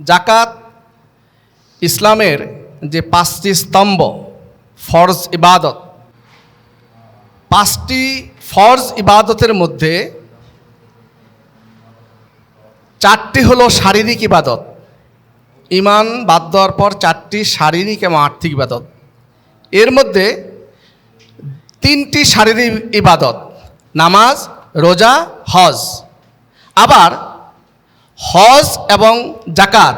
জাকাত ইসলামের যে পাঁচটি স্তম্ভ, ফরজ ইবাদত। পাঁচটি ফরজ ইবাদতের মধ্যে চারটি হলো শারীরিক ইবাদত। ইমান বাদ দেওয়ার পর চারটি শারীরিক এবং আর্থিক ইবাদত। এর মধ্যে তিনটি শারীরিক ইবাদত, নামাজ, রোজা, হজ। আবার হজ এবং জাকাত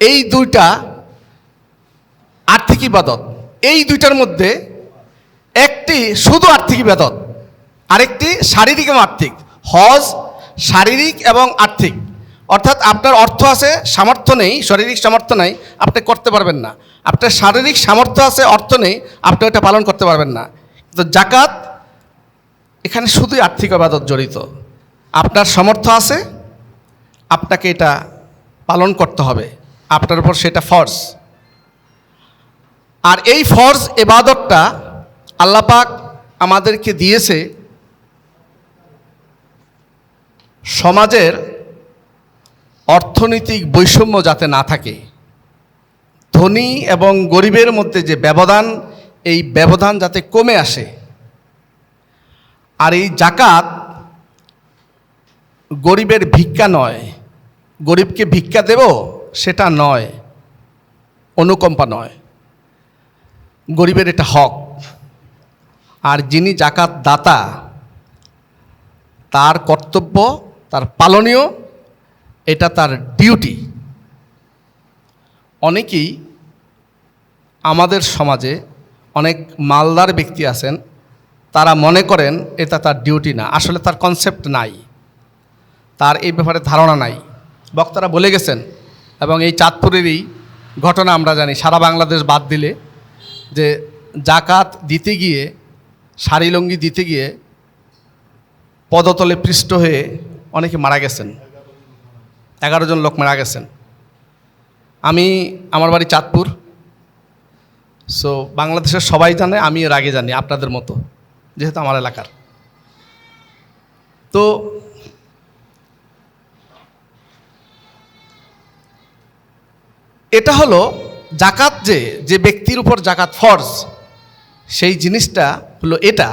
এই দুইটা আর্থিক ইবাদত। এই দুইটার মধ্যে একটি শুধু আর্থিক ইবাদত, আরেকটি শারীরিক এবং আর্থিক। হজ শারীরিক এবং আর্থিক। অর্থাৎ আপনার অর্থ আছে, সামর্থ্য নেই, শারীরিক সামর্থ্য নেই, আপনি করতে পারবেন না। আপনার শারীরিক সামর্থ্য আছে, অর্থ নেই, আপনি ওটা পালন করতে পারবেন না। তো জাকাত এখানে শুধুই আর্থিক ইবাদত জড়িত। আপনার সামর্থ্য আছে আপনাকে এটা পালন করতে হবে। আপনার উপর সেটা ফর্জ। আর এই ফর্জ এবাদতটা আল্লাপাক আমাদেরকে দিয়েছে সমাজের অর্থনৈতিক বৈষম্য যাতে না থাকে। ধনী এবং গরিবের মধ্যে যে ব্যবধান, এই ব্যবধান যাতে কমে আসে। আর এই জাকাত গরিবের ভিক্ষা নয় গরিবকে ভিক্ষা দেব, সেটা নয়। অনুকম্পা নয়। গরিবের এটা হক। আর যিনি জাকাত দাতা তার কর্তব্য, তার পালনীয়, এটা তার ডিউটি। অনেকেই আমাদের সমাজে অনেক মালদার ব্যক্তি আছেন, তারা মনে করেন এটা তার ডিউটি না। আসলে তার কনসেপ্ট নাই। তার এই ব্যাপারে ধারণা নাই। বক্তারা বলে গেছেন, এবং এই চাঁদপুরেরই ঘটনা আমরা জানি, সারা বাংলাদেশ বাদ দিলে, যে জাকাত দিতে গিয়ে, শাড়ি লঙ্গি দিতে গিয়ে পদতলে পৃষ্ঠ হয়ে অনেকে মারা গেছেন। এগারো জন লোক মারা গেছেন। আমি, আমার বাড়ি চাঁদপুর। সো বাংলাদেশের সবাই জানে, আমি এর আগে জানি, আপনাদের মতো, যেহেতু আমার এলাকার। তো এটা হলো জাকাত যে যে ব্যক্তির উপর জাকাত ফরজ, সেই জিনিসটা হলো এটা।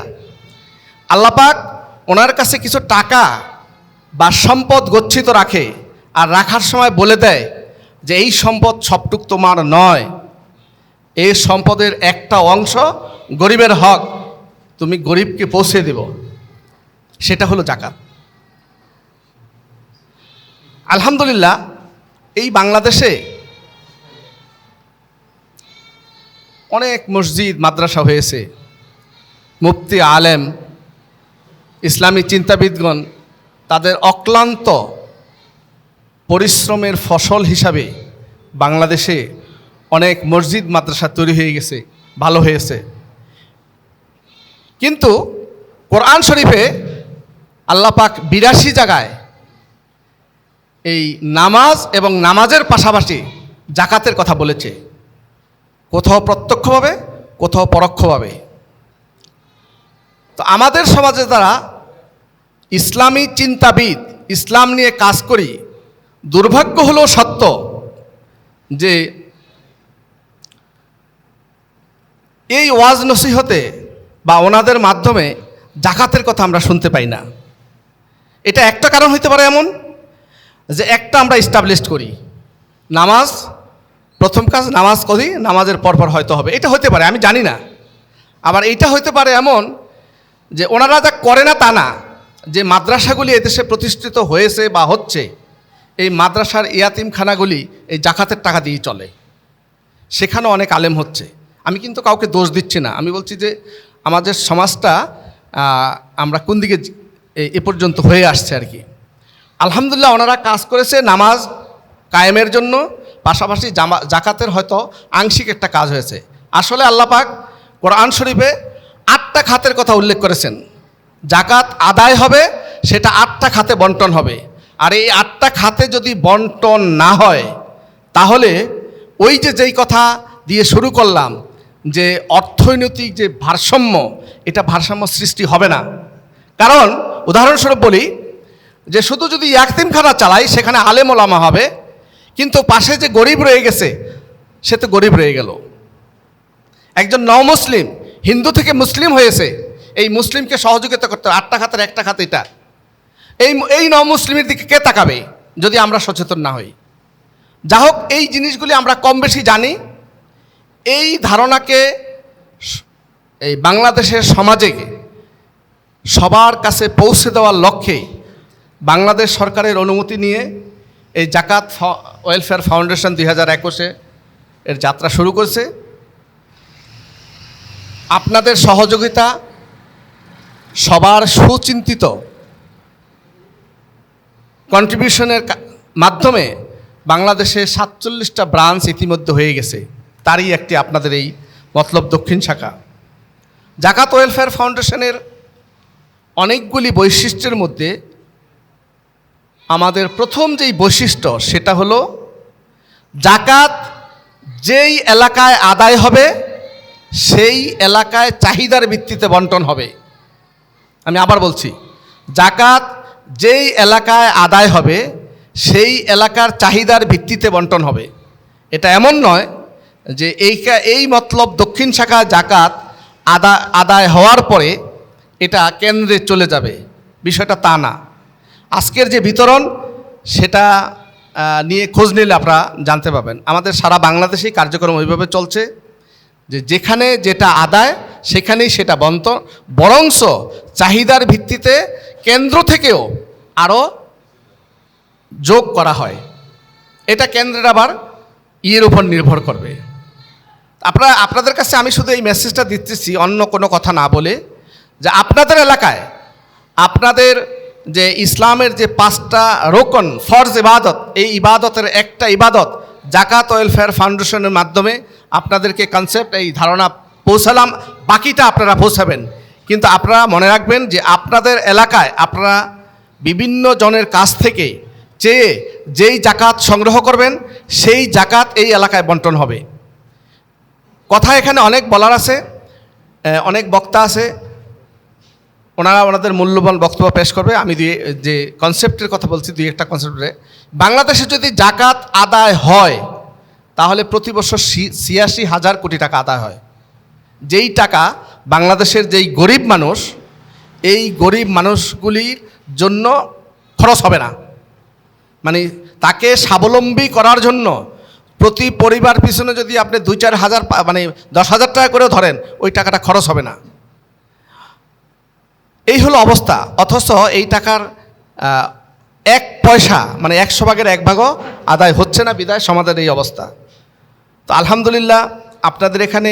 আল্লাপাক ওনার কাছে কিছু টাকা বা সম্পদ গচ্ছিত রাখে আর রাখার সময় বলে দেয় যে, এই সম্পদ সবটুক তোমার নয়। এই সম্পদের একটা অংশ গরিবের হক, তুমি গরিবকে পৌঁছে দেব। সেটা হলো জাকাত। আলহামদুলিল্লাহ, এই বাংলাদেশে অনেক মসজিদ, মাদ্রাসা হয়েছে। মুফতি, আলেম, ইসলামী চিন্তাবিদগণ, তাদের অক্লান্ত পরিশ্রমের ফসল হিসাবে বাংলাদেশে অনেক মসজিদ, মাদ্রাসা তৈরি হয়ে গেছে, ভালো হয়েছে। কিন্তু কোরআন শরীফে আল্লাপাক বিরাশি জায়গায় এই নামাজ এবং নামাজের পাশাপাশি জাকাতের কথা বলেছে। কোথাও প্রত্যক্ষভাবে, কোথাও পরোক্ষভাবে। তো আমাদের সমাজে যারা ইসলামী চিন্তাবিদ, ইসলাম নিয়ে কাজ করি, দুর্ভাগ্য হলেও সত্য যে এই ওয়াজ নসিহতে বা ওনাদের মাধ্যমে জাকাতের কথা আমরা শুনতে পাই না। এটা একটা কারণ হইতে পারে এমন যে একটা আমরা ইস্টাবলিশড করি। নামাজ প্রথম কাজ নামাজ করি, নামাজের পরপর হয়তো হবে। এটা হতে পারে, আমি জানি না। আবার এইটা হতে পারে এমন যে ওনারা যা করে না তা না, যে মাদ্রাসাগুলি এদেশে প্রতিষ্ঠিত হয়েছে বা হচ্ছে, এই মাদ্রাসার ইয়াতিমখানাগুলি এই জাকাতের টাকা দিয়েই চলে। সেখানেও অনেক আলেম হচ্ছে। আমি কিন্তু কাউকে দোষ দিচ্ছি না। আমি বলছি যে আমাদের সমাজটা আমরা কোন দিকে এ পর্যন্ত হয়ে আসছে আর কি। আলহামদুলিল্লাহ, ওনারা কাজ করেছে নামাজ কায়েমের জন্য। পাশাপাশি জামা জাকাতের হয়তো আংশিক একটা কাজ হয়েছে। আসলে আল্লাপাক কোরআন শরীফে আটটা খাতের কথা উল্লেখ করেছেন। জাকাত আদায় হবে, সেটা আটটা খাতে বন্টন হবে। আর এই আটটা খাতে যদি বন্টন না হয়, তাহলে ওই যে যেই কথা দিয়ে শুরু করলাম, যে অর্থনৈতিক যে ভারসাম্য, এটা ভারসাম্য সৃষ্টি হবে না। কারণ, উদাহরণস্বরূপ বলি, যে শুধু যদি ইয়াকতিমখানা চালাই, সেখানে আলেম ওলামা হবে কিন্তু পাশে যে গরিব রয়ে গেছে, সে তো গরিব রয়ে গেল। একজন ন মুসলিম হিন্দু থেকে মুসলিম হয়েছে, এই মুসলিমকে সহযোগিতা করতে আটটা খাতের একটা খাত এটা। এই এই ন মুসলিমের দিকে কে তাকাবে যদি আমরা সচেতন না হই? যা হোক, এই জিনিসগুলি আমরা কম বেশি জানি। এই ধারণাকে এই বাংলাদেশের সমাজে সবার কাছে পৌঁছে দেওয়ার লক্ষ্যে বাংলাদেশ সরকারের অনুমতি নিয়ে এই জাকাত ওয়েলফেয়ার ফাউন্ডেশন দুই হাজার একুশে এর যাত্রা শুরু করছে। আপনাদের সহযোগিতা সবার সুচিন্তিত কন্ট্রিবিউশনের মাধ্যমে বাংলাদেশে সাতচল্লিশটা ব্রাঞ্চ ইতিমধ্যে হয়ে গেছে। তারই একটি আপনাদের এই মতলব দক্ষিণ শাখা। জাকাত ওয়েলফেয়ার ফাউন্ডেশনের অনেকগুলি বৈশিষ্ট্যের মধ্যে আমাদের প্রথম যেই বৈশিষ্ট্য সেটা হলো, জাকাত যেই এলাকায় আদায় হবে, সেই এলাকায় চাহিদার ভিত্তিতে বন্টন হবে। আমি আবার বলছি, জাকাত যেই এলাকায় আদায় হবে, সেই এলাকার চাহিদার ভিত্তিতে বন্টন হবে। এটা এমন নয় যে এই এই মতলব দক্ষিণ শাখা জাকাত আদা, আদায় হওয়ার পরে এটা কেন্দ্রে চলে যাবে। বিষয়টা তা না। আজকের যে বিতরণ, সেটা নিয়ে খোঁজ নিলে আপনারা জানতে পাবেন আমাদের সারা বাংলাদেশেই কার্যক্রম ওইভাবে চলছে, যে যেখানে যেটা আদায়, সেখানেই সেটা বন্ত বরংশ চাহিদার ভিত্তিতে কেন্দ্র থেকেও আরও যোগ করা হয়। এটা কেন্দ্রের আবার ইয়ের উপর নির্ভর করবে। আপনারা, আপনাদের কাছে আমি শুধু এই মেসেজটা দিতেছি, অন্য কোনো কথা না বলে, যে আপনাদের এলাকায়, আপনাদের যে ইসলামের যে পাঁচটা রোকন, ফরজ ইবাদত, এই ইবাদতের একটা ইবাদত জাকাত ওয়েলফেয়ার ফাউন্ডেশনের মাধ্যমে আপনাদেরকে কনসেপ্ট এই ধারণা পৌঁছালাম, বাকিটা আপনারা পৌঁছাবেন। কিন্তু আপনারা মনে রাখবেন যে আপনাদের এলাকায় আপনারা বিভিন্ন জনের কাছ থেকে চেয়ে যেই জাকাত সংগ্রহ করবেন, সেই জাকাত এই এলাকায় বন্টন হবে। কথা এখানে অনেক বলার আছে অনেক বক্তা আছে ওনারা ওনাদের মূল্যবান বক্তব্য পেশ করবে। আমি দুই, যে কনসেপ্টের কথা বলছি, দুই একটা কনসেপ্টে বাংলাদেশে যদি জাকাত আদায় হয়, তাহলে প্রতি বছর ছিয়াশি হাজার কোটি টাকা আদায় হয়। যেই টাকা বাংলাদেশের যেই গরিব মানুষ, এই গরিব মানুষগুলির জন্য খরচ হবে না। মানে তাকে স্বাবলম্বী করার জন্য প্রতি পরিবার পিছনে যদি আপনি দুই, চার হাজার মানে দশ হাজার টাকা করেও ধরেন, ওই টাকাটা খরচ হবে না। এই হলো অবস্থা, অথচ এই টাকার এক পয়সা মানে একশো ভাগের এক ভাগও আদায় হচ্ছে না বিদায়, সমাজের এই অবস্থা। তো আলহামদুলিল্লাহ, আপনাদের এখানে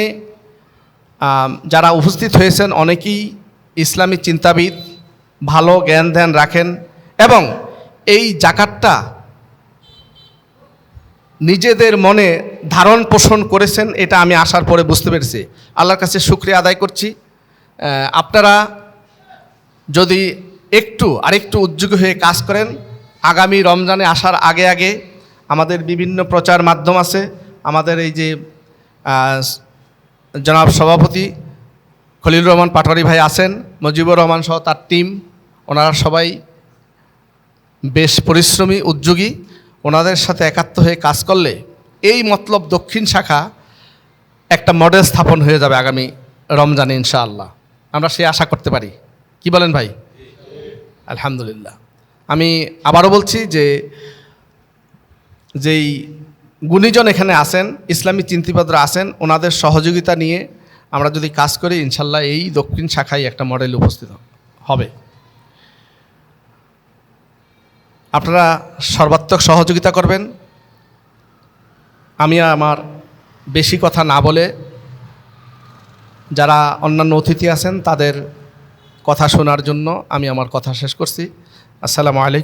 যারা উপস্থিত হয়েছেন, অনেকেই ইসলামী চিন্তাবিদ, ভালো জ্ঞান ধ্যান রাখেন, এবং এই জাকাতটা নিজেদের মনে ধারণ পোষণ করেছেন, এটা আমি আসার পরে বুঝতে পেরেছি। আল্লাহর কাছে শুক্রিয়া আদায় করছি। আপনারা যদি একটু, আরেকটু উদ্যোগী হয়ে কাজ করেন, আগামী রমজানে আসার আগে আগে আমাদের বিভিন্ন প্রচার মাধ্যম আছে, আমাদের এই যে জনাব সভাপতি খলিল রহমান পাটোয়ারি ভাই আছেন, মুজিবুর রহমান সহ তার টিম, ওনারা সবাই বেশ পরিশ্রমী, উদ্যোগী। ওনাদের সাথে একাত্ম হয়ে কাজ করলে এই মতলব দক্ষিণ শাখা একটা মডেল স্থাপন হয়ে যাবে আগামী রমজানে ইনশাআল্লাহ। আমরা সে আশা করতে পারি। কি বলেন ভাই? আলহামদুলিল্লাহ। আমি আবারও বলছি যে, যেই গুণীজন এখানে আসেন ইসলামী চিন্তিবাদরা আসেন ওনাদের সহযোগিতা নিয়ে আমরা যদি কাজ করি, ইনশাল্লাহ এই দক্ষিণ শাখায় একটা মডেল উপস্থিত হবে। আপনারা সর্বাত্মক সহযোগিতা করবেন। আমি আমার বেশি কথা না বলে যারা অন্যান্য অতিথি আছেন, তাদের কথা শোনার জন্য আমি আমার কথা শেষ করছি। আসসালামু আলাইকুম।